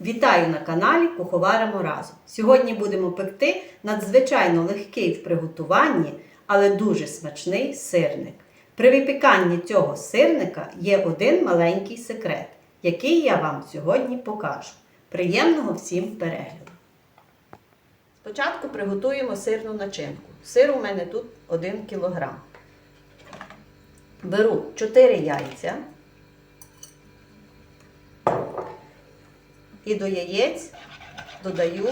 Вітаю на каналі Куховаримо разом. Сьогодні будемо пекти надзвичайно легкий в приготуванні, але дуже смачний сирник. При випіканні цього сирника є один маленький секрет, який я вам сьогодні покажу. Приємного всім перегляду! Спочатку приготуємо сирну начинку. Сир у мене тут 1 кг. Беру 4 яйця. І до яєць додаю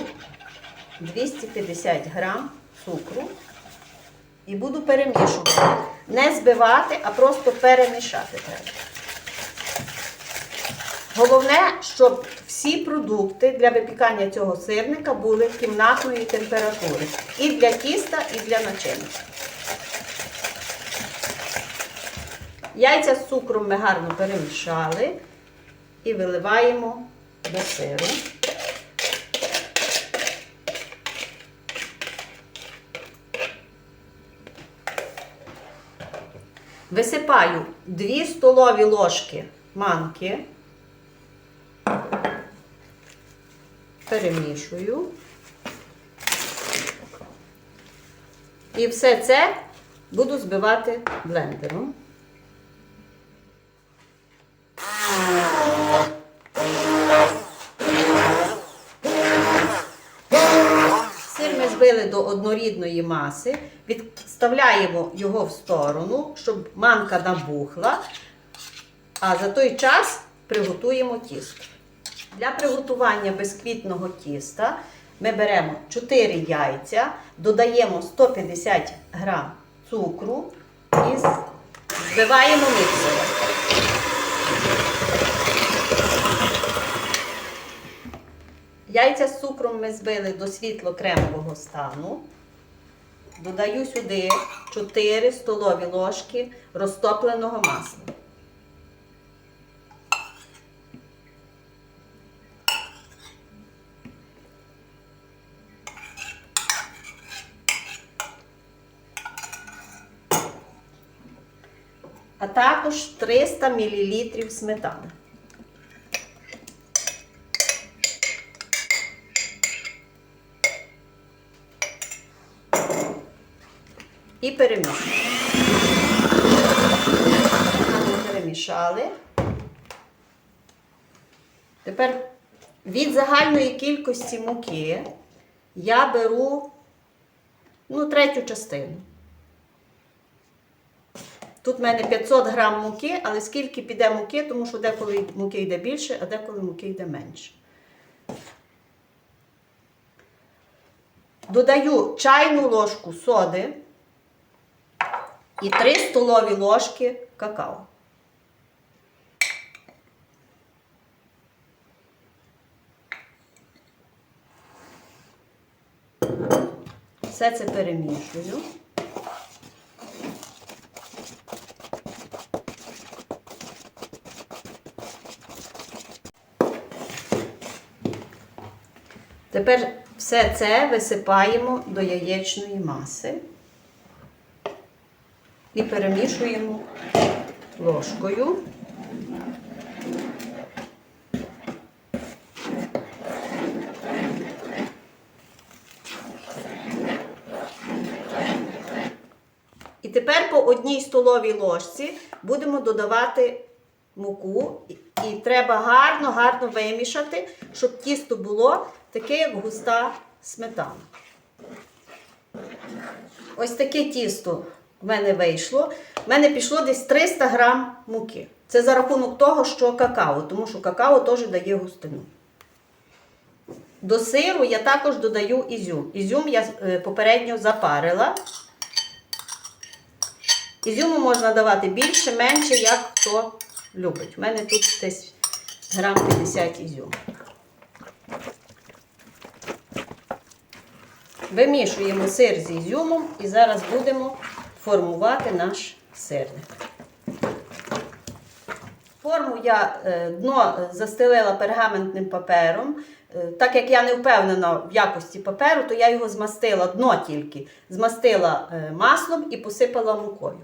250 грам цукру і буду перемішувати. Не збивати, а просто перемішати треба. Головне, щоб всі продукти для випікання цього сирника були кімнатної температури. І для тіста, і для начинки. Яйця з цукром ми гарно перемішали і виливаємо до сиру. Висипаю 2 столові ложки манки, перемішую. І все це буду збивати блендером. Сир ми збили до однорідної маси, відставляємо його в сторону, щоб манка набухла, а за той час приготуємо тісто. Для приготування безквітного тіста ми беремо 4 яйця, додаємо 150 г цукру і збиваємо міксером. Яйця з цукром ми збили до світло-кремового стану. Додаю сюди 4 столові ложки розтопленого масла. А також 300 мл сметани. І перемішуємо. Перемішали. Тепер від загальної кількості муки я беру ну, третю частину. Тут в мене 500 грам муки, але скільки піде муки, тому що деколи муки йде більше, а деколи муки йде менше. Додаю чайну ложку соди і 3 столові ложки какао. Все це перемішую. Тепер все це висипаємо до яєчної маси і перемішуємо ложкою. І тепер по одній столовій ложці будемо додавати муку, і- треба гарно-гарно вимішати, щоб тісто було таке, як густа сметана. Ось таке тісто в мене вийшло. В мене пішло десь 300 грам муки. Це за рахунок того, що какао, тому що какао теж дає густину. До сиру я також додаю ізюм. Ізюм я е, попередньо запарила. Ізюму можна давати більше, менше, як хто любить. У мене тут десь грам 50 ізюму. Вимішуємо сир з ізюмом і зараз будемо формувати наш сирник. Форму я е, дно е, застелила пергаментним папером. Е, Так як я не впевнена в якості паперу, то я його змастила дно тільки. Змастила маслом і посипала мукою.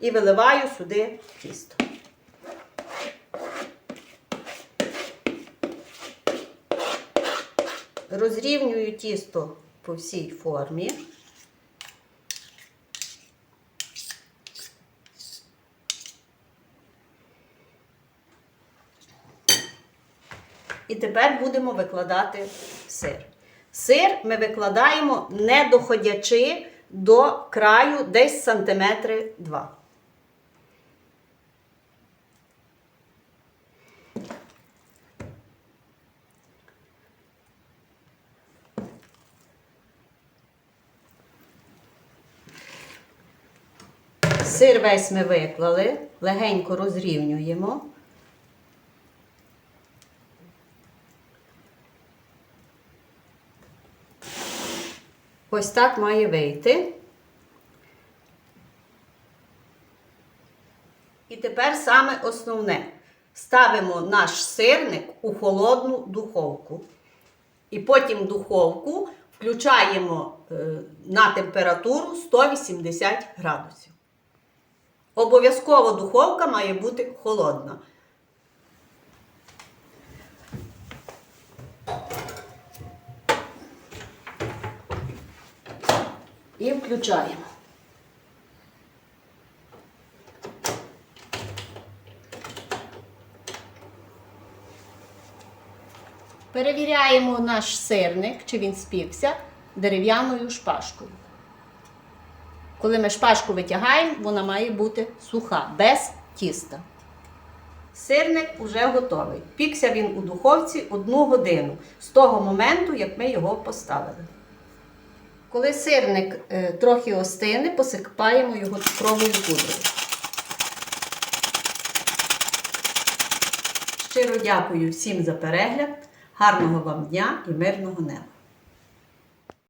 І виливаю сюди тісто. Розрівнюю тісто по всій формі. І тепер будемо викладати сир. Сир ми викладаємо не доходячи до краю десь сантиметри 2. Сир весь ми виклали, легенько розрівнюємо. Ось так має вийти. І тепер саме основне. Ставимо наш сирник у холодну духовку. І потім духовку включаємо е, на температуру 180 градусів. Обов'язково духовка має бути холодна. І включаємо. Перевіряємо наш сирник, чи він спікся дерев'яною шпажкою. Коли ми шпажку витягаємо, вона має бути суха, без тіста. Сирник вже готовий. Пікся він у духовці одну годину з того моменту, як ми його поставили. Коли сирник е, трохи остине, посипаємо його цукровою пудрою. Щиро дякую всім за перегляд. Гарного вам дня і мирного неба!